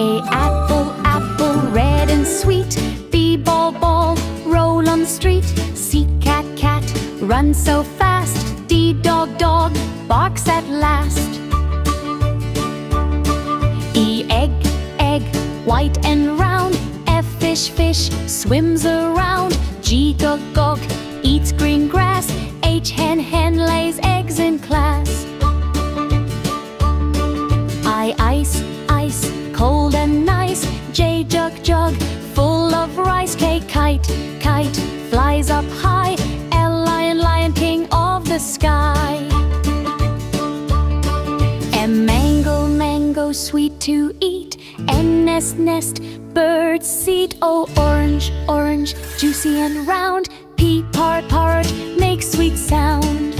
A apple, apple, red and sweet. B ball, ball, roll on the street. C cat, cat, run so fast. D dog, dog, barks at last. E egg, egg, white and round. F fish, fish, swims around. G gog, gog, eats green grass. H hen, hen, lays eggs kite, kite, flies up high. L lion, lion, king of the sky. M mango, mango, sweet to eat. N nest, nest, bird seed. O orange, orange, juicy and round. P part, part, make sweet sound.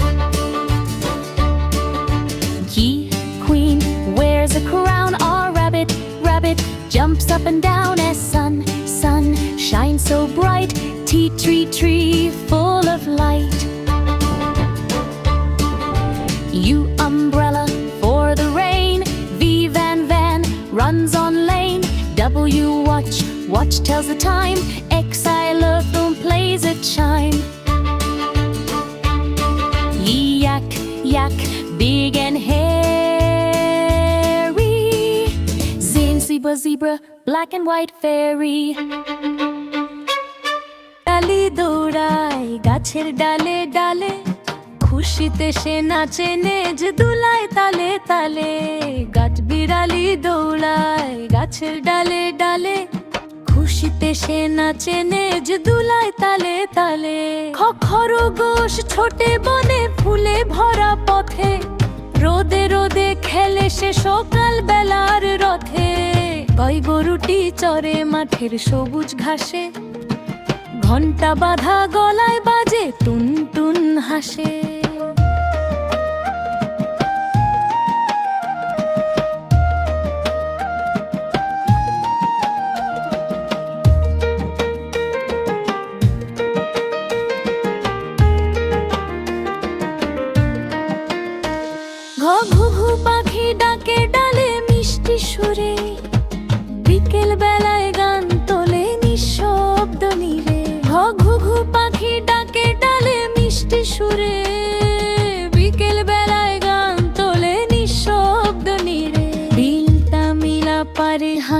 Key, queen, wears a crown. R rabbit, rabbit, jumps up and down. S sun, so bright. T tree, tree, full of light. U umbrella for the rain. V van van runs on lane. W watch watch tells the time. X xylophone plays a chime. Yak yak big and hairy. Z and zebra zebra black and white fairy. দৌড়ায়, গাছের ডালে ডালে। খুশিতে সে নাচে, নেজ দুলায় তালে তালে। গাছ বিড়ালি দৌড়ায়, গাছের ডালে ডালে। খুশিতে সে নাচে, নেজ দুলায় তালে তালে। খ- খরগোশ ছোটে বনে, ফুলে ভরা পথে। রোদে রোদে খেলে সে সকাল বেলার রথে। গই গরুটি চরে মাঠের সবুজ ঘাসে। ঘণ্টা বাঁধা গলায় বাজে টুন টুন হাসে ঘ পাখি ডাকে ডালে মিষ্টি সুরে।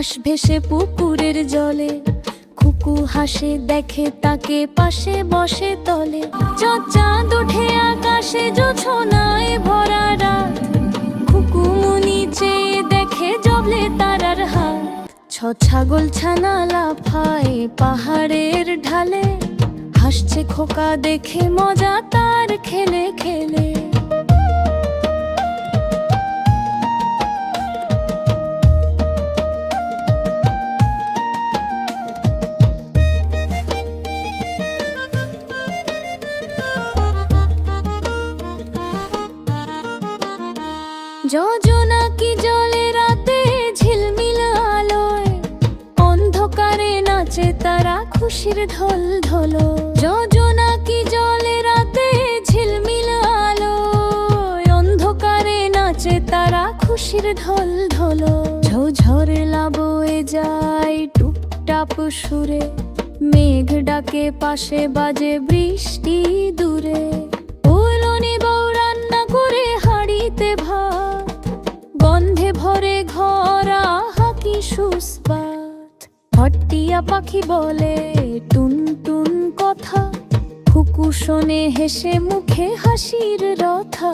হাঁস ভেসে পুকুরের জলে। খুকু হাসে, দেখে তাকে পাশে বসে তলে। চাঁদ ওঠে আকাশে, জোছনায় ভরা রাত। খুকুমুনি চেয়ে দেখে জবলে তারার হাত। ছ ছাগল ছানা লাফায় পাহাড়ের ঢালে। হাসছে খোকা দেখে মজা তার খেলে খেলে। যোজনা কি জলে রাতে ঝিলমিল আলোয়? অন্ধকারে নাচে তারা খুশির ঢোল ঢোলো। যোজনা কি জলে রাতে ঝিলমিল আলোয়? অন্ধকারে নাচে তারা খুশির ঢোল ঢোলো। ঝোঝরে লাবয়ে যায় টুপটাপ সুরে। মেঘ ডাকে পাশে বাজে বৃষ্টি দূরে। পাখি বলে টুন টুন কথা। খুকু শোনে হেসে মুখে হাসির রথা।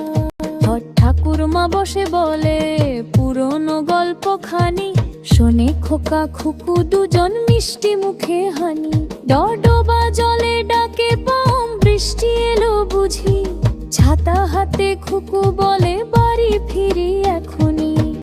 হট ঠাকুরমা বসে বলে পুরনো গল্প খানি। শোনে খোকা খুকু দুজন মিষ্টি মুখে হানি। ডডবা জলে ডাকে পাম, বৃষ্টি এলো বুঝি। ছাতা হাতে খুকু বলে বাড়ি ফিরে।